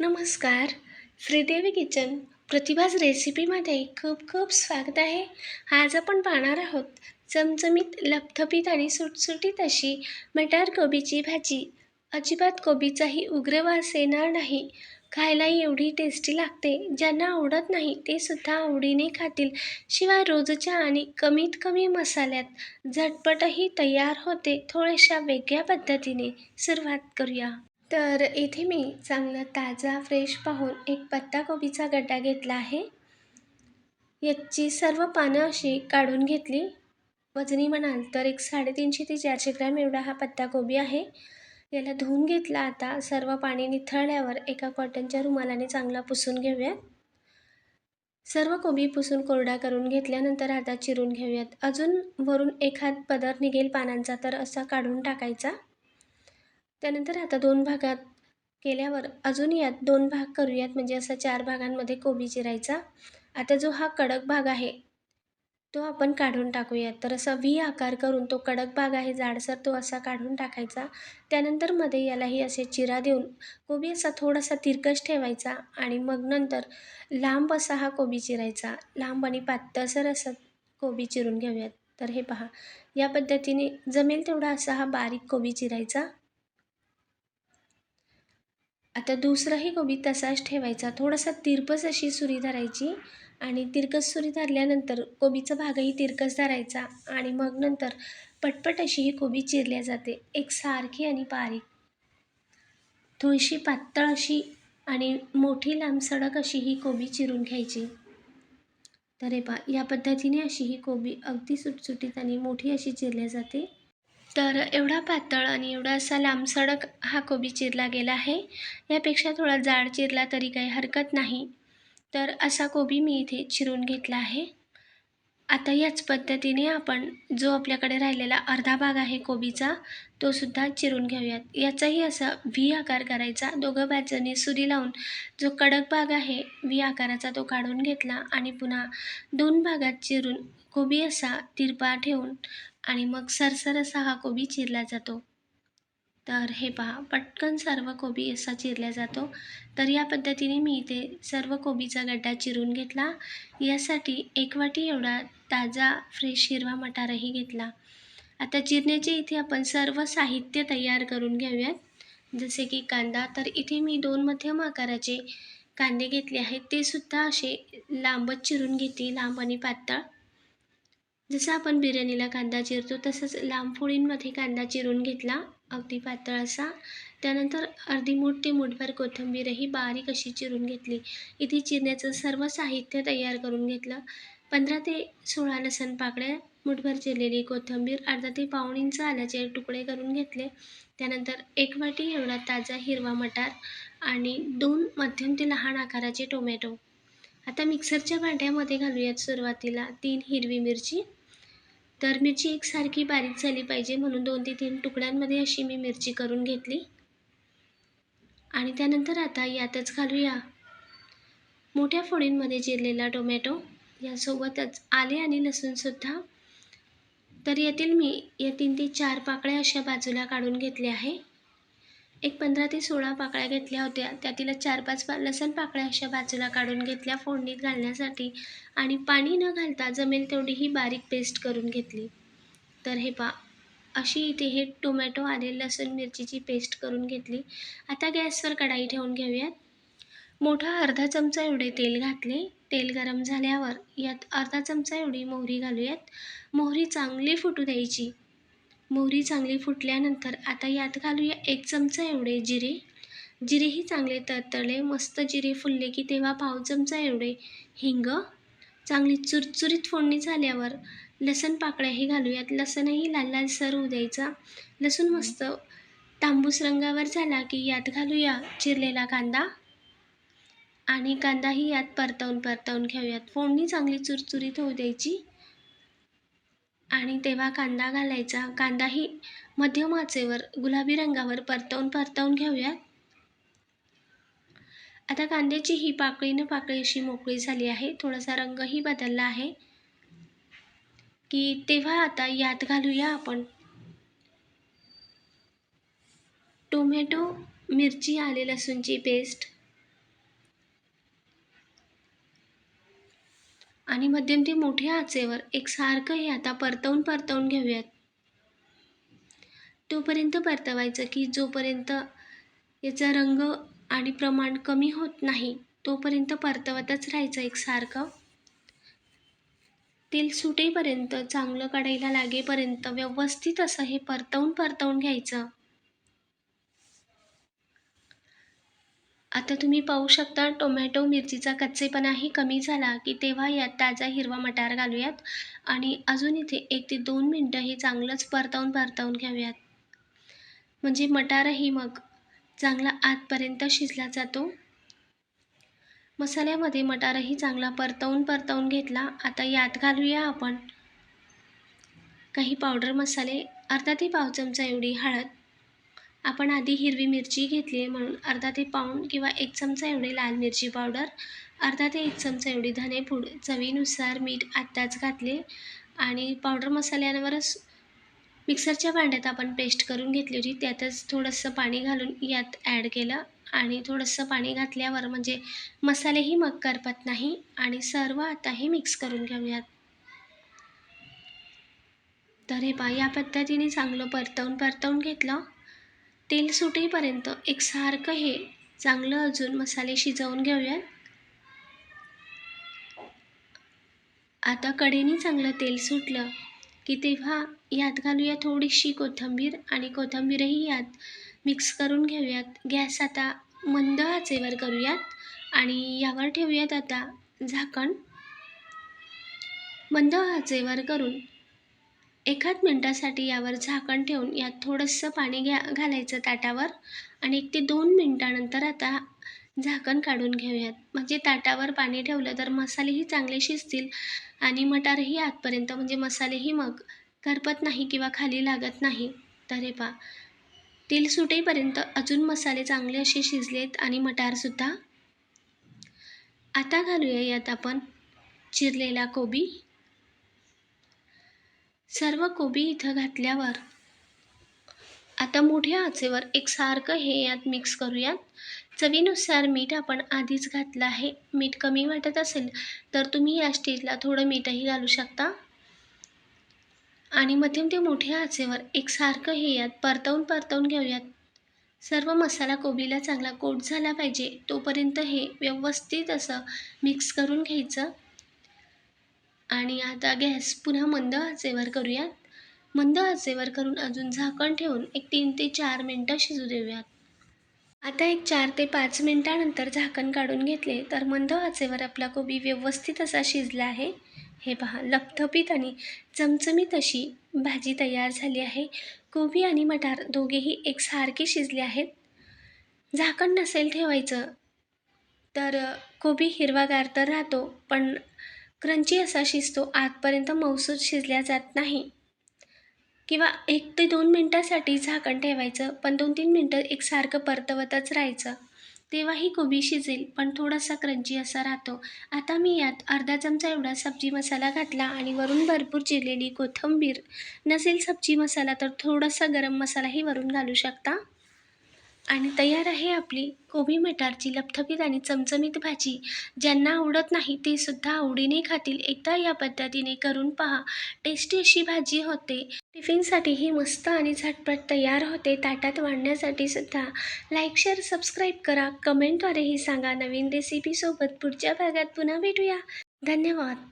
नमस्कार. श्रीदेवी किचन प्रतिभाज रेसिपीमध्ये खूप खूप स्वागत आहे. आज आपण पाहणार आहोत चमचमीत लपथपीत आणि सुटसुटीत अशी मटार कोबीची भाजी. अजिबात कोबीचाही उग्र वास येणार नाही. खायलाही एवढी टेस्टी लागते ज्यांना आवडत नाही ते सुद्धा आवडीने खातील. शिवाय रोजच्या आणि कमीत कमी मसाल्यात झटपटही तयार होते थोड्याशा वेगळ्या पद्धतीने. सुरुवात करूया. तर इथे मी चांगला ताजा फ्रेश पाहून एक पत्ताकोबीचा गड्डा घेतला आहे. याची सर्व पानं अशी काढून घेतली. वजनी म्हणाल तर एक साडेतीनशे ते चारशे ग्रॅम एवढा हा पत्ताकोबी आहे. याला धुवून घेतला आता सर्व पाणी निथळल्यावर एका कॉटनच्या रुमालाने चांगला पुसून घेऊयात. सर्व कोबी पुसून कोरडा करून घेतल्यानंतर आता चिरून घेऊयात. अजून वरून एखाद पदर निघेल पानांचा तर असा काढून टाकायचा. त्यानंतर आता दोन भागात केल्यावर अजून यात दोन भाग करूयात. म्हणजे असा चार भागांमध्ये कोबी चिरायचा. आता जो हा कडक भाग आहे तो आपण काढून टाकूयात. तर असा व्ही आकार करून तो कडक भाग आहे जाडसर तो असा काढून टाकायचा. त्यानंतरमध्ये यालाही असे चिरा देऊन कोबी असा थोडासा तिरकस ठेवायचा आणि मग नंतर लांब असा हा कोबी चिरायचा. लांब आणि पातळसर असं कोबी चिरून घेऊयात. तर हे पहा या पद्धतीने जमेल तेवढा असा हा बारीक कोबी चिरायचा. आता दुसराही कोबी तसाच ठेवायचा. थोडासा तिरपस अशी सुरी धरायची आणि तिरकस सुरी धरल्यानंतर कोबीचा भागही तिरकस धरायचा आणि मग नंतर पटपट अशी ही कोबी चिरल्या जाते. एक सारखी आणि बारीक. थोडीशी पातळ अशी आणि मोठी लांब सडक अशी ही कोबी चिरून घ्यायची. तर हे पा या पद्धतीने अशी ही कोबी अगदी सुटसुटीत आणि मोठी अशी चिरल्या जाते. तर एवढा पातळ आणि एवढा असा लांबसडक हा कोबी चिरला गेला आहे. यापेक्षा थोडा जाड चिरला तरी काही हरकत नाही. तर असा कोबी मी इथे चिरून घेतला आहे. आता याच पद्धतीने आपण जो आपल्याकडे राहिलेला अर्धा भाग आहे कोबीचा तो सुद्धा चिरून घेऊयात. याचाही असा व्ही आकार करायचा. दोघं बाजूने सुरी लावून जो कडक भाग आहे व्ही आकाराचा तो काढून घेतला आणि पुन्हा दोन भागात चिरून कोबी असा तिरपा ठेवून आणि मग सरसर असा हा कोबी चिरला जातो. तर हे पहा पटकन सर्व कोबी असा चिरला जातो. तर या पद्धतीने मी इथे सर्व कोबीचा गड्डा चिरून घेतला. यासाठी एक वाटी एवढा ताजा फ्रेश हिरवा मटारही घेतला. आता चिरण्याचे इथे आपण सर्व साहित्य तयार करून घेऊयात. जसे की कांदा तर इथे मी दोन मध्यम आकाराचे कांदे घेतले आहेत. ते सुद्धा असे लांबच चिरून घेते लांब आणि पातळ. जसं आपण बिर्याणीला कांदा चिरतो तसंच लांब फोळींमध्ये कांदा चिरून घेतला अगदी पातळ असा. त्यानंतर अर्धी मूठ ते मूठभर कोथिंबीरही बारीक अशी चिरून घेतली. इथे चिरण्याचं सर्व साहित्य तयार करून घेतलं. पंधरा ते सोळा लसण पाकळ्या मुठभर चिरलेली कोथिंबीर अर्धा ते पाऊण इंच आल्याचे तुकडे करून घेतले. त्यानंतर एक वाटी एवढा ताजा हिरवा मटार आणि दोन मध्यम ते लहान आकाराचे टोमॅटो. आता मिक्सरच्या भांड्यामध्ये घालूयात सुरुवातीला तीन हिरवी मिरची तर मिरची एकसारखी बारीक झाली पाहिजे म्हणून दोन ते तीन तुकड्यांमध्ये अशी मी मिरची करून घेतली. आणि त्यानंतर आता यातच घालूया. मोठ्या फोडींमध्ये चिरलेला टोमॅटो यासोबतच आले आणि लसूणसुद्धा तर यातील मी या तीन ते चार पाकळ्या अशा बाजूला काढून घेतल्या आहे. एक पंधरा ते सोळा पाकळ्या घेतल्या होत्या. त्यातील चार पाच पा लसण पाकळ्या अशा बाजूला काढून घेतल्या फोडणीत घालण्यासाठी आणि पाणी न घालता जमेल तेवढी ही बारीक पेस्ट करून घेतली. तर हे पा अशी इथे हे टोमॅटो आले लसूण मिरचीची पेस्ट करून घेतली. आता गॅसवर कढाई ठेवून घेऊयात. मोठा अर्धा चमचा एवढे तेल घातले. तेल गरम झाल्यावर यात अर्धा चमचा एवढी मोहरी घालूयात. मोहरी चांगली फुटू द्यायची. मोहरी चांगली फुटल्यानंतर आता यात घालूया एक चमचा एवढे जिरे. जिरेही चांगले तळतळले मस्त जिरे फुलले की तेव्हा पाव चमचा एवढे हिंग. चांगली चुरचुरीत फोडणी झाल्यावर लसण पाकळ्याही घालूयात. लसणही लाल लाल सर होऊ द्यायचा. लसूण मस्त तांबूस रंगावर झाला की यात घालूया चिरलेला कांदा. आणि कांदाही यात परतवून परतवून घेऊयात. फोडणी चांगली चुरचुरीत होऊ द्यायची. आणि तेव्हा कांदा घालायचा. कांदाही मध्यम आचेवर गुलाबी रंगावर परतवून परतवून घेऊयात आता कांद्याची ही पाकळी न पाकळी अशी मोकळी झाली आहे. थोडासा रंगही बदलला आहे. की तेव्हा आता यात घालूया आपण. टोमॅटो मिरची आले लसूणची पेस्ट आणि मध्यम ते मोठ्या आचेवर एकसारखं हे आता परतवून परतवून घेऊयात. तोपर्यंत परतवायचं की जोपर्यंत याचा रंग आणि प्रमाण कमी होत नाही तोपर्यंत परतवतच राहायचं एकसारखं तेल सुटेपर्यंत चांगलं कढईला लागेपर्यंत व्यवस्थित असं हे परतवून परतवून घ्यायचं. आता तुम्ही पाहू शकता टोमॅटो मिरचीचा कच्चेपणाही कमी झाला की तेव्हा यात ताजा हिरवा मटार घालूयात आणि अजून इथे एक ते दोन मिनटं हे चांगलंच परतवून परतवून घ्याव्यात. म्हणजे मटारही मग चांगला आतपर्यंत शिजला जातो. मसाल्यामध्ये मटारही चांगला परतवून परतवून घेतला. आता यात घालूया आपण काही पावडर मसाले अर्धा ते पाव चमचा एवढी हळद आपण आधी हिरवी मिरची घेतली आहे म्हणून अर्धा ते पाऊण किंवा एक चमचा एवढी लाल मिरची पावडर अर्धा ते एक चमचा एवढी धनेपूड चवीनुसार मीठ आत्ताच घातले आणि पावडर मसाल्यांवरच मिक्सरच्या भांड्यात आपण पेस्ट करून घेतली होती. त्यातच थोडंसं पाणी घालून यात ॲड केलं आणि थोडंसं पाणी घातल्यावर म्हणजे मसालेही मग करपत नाही आणि सर्व आता हे मिक्स करून घेऊयात. तर हे पा या पद्धतीने चांगलं परतवून परतवून घेतलं. तेल सुटेपर्यंत एकसारखं हे चांगलं अजून मसाले शिजवून घेऊयात. आता कडेने चांगलं तेल सुटलं की तेव्हा यात घालूया थोडीशी कोथिंबीर आणि कोथिंबीरही यात मिक्स करून घेऊयात. गॅस आता मंद आचेवर करूयात आणि यावर ठेवूयात आता झाकण. मंद आचेवर करून एखाद मिनटासाठी यावर झाकण ठेवून यात थोडंसं पाणी घ्या घालायचं ताटावर आणि एक ते दोन मिनटानंतर आता झाकण काढून घेऊयात. म्हणजे ताटावर पाणी ठेवलं तर मसालेही चांगले शिजतील आणि मटारही आतपर्यंत म्हणजे मसालेही मग करपत नाही किंवा खाली लागत नाही. तर हे पा तेल सुटेपर्यंत अजून मसाले चांगले असे शिजलेत आणि मटारसुद्धा. आता घालूया यात आपण चिरलेला कोबी. सर्व कोबी इथं घातल्यावर. आता मोठ्या आचेवर एकसारखं हे यात मिक्स करूयात. चवीनुसार मीठ आपण आधीच घातलं आहे. मीठ कमी वाटत असेल तर तुम्ही या स्टेजला थोडं मीठही घालू शकता. आणि मध्यम ते मोठ्या आचेवर एकसारखं हे यात परतवून परतवून घेऊयात. सर्व मसाला कोबीला चांगला कोट झाला पाहिजे तोपर्यंत हे व्यवस्थित असं मिक्स करून घ्यायचं. आणि आता गॅस पुन्हा मंद आचेवर करूयात. मंद आचेवर करून अजून झाकण ठेवून एक तीन ते चार मिनटं शिजू देऊयात. आता एक चार ते पाच मिनटानंतर झाकण काढून घेतले तर मंद आचेवर आपला कोबी व्यवस्थित असा शिजला आहे. हे पहा लपथपीत आणि चमचमीत अशी भाजी तयार झाली आहे. कोबी आणि मटार दोघेही एकसारखे शिजले आहेत. झाकण नसेल ठेवायचं तर कोबी हिरवागार तर राहतो पण क्रंची असा शिजतो आतपर्यंत मौसूद शिजल्या जात नाही. किंवा एक ते दोन मिनटासाठी झाकण ठेवायचं पण दोन तीन मिनटं एकसारखं परतवतच राहायचं. तेव्हाही कोबी शिजेल पण थोडासा क्रंची असा राहतो. आता मी यात अर्धा चमचा एवढा सब्जी मसाला घातला आणि वरून भरपूर चिरलेली कोथिंबीर. नसेल सब्जी मसाला तर थोडासा गरम मसालाही वरून घालू शकता? आणि तयार आहे आपली कोबी मटारची लपथपीत आणि चमचमीत भाजी. ज्यांना आवडत नाही ते सुद्धा आवडीने खातील. एकदा या पद्धतीने करून पहा. टेस्टी अशी भाजी होते. टिफिनसाठी ही मस्त आणि झटपट तयार होते. ताटात वाढण्यासाठी सुद्धा. लाईक शेअर सबस्क्राईब करा. कमेंटद्वारेही सांगा. नवीन रेसिपीसोबत पुढच्या भागात पुन्हा भेटूया. धन्यवाद.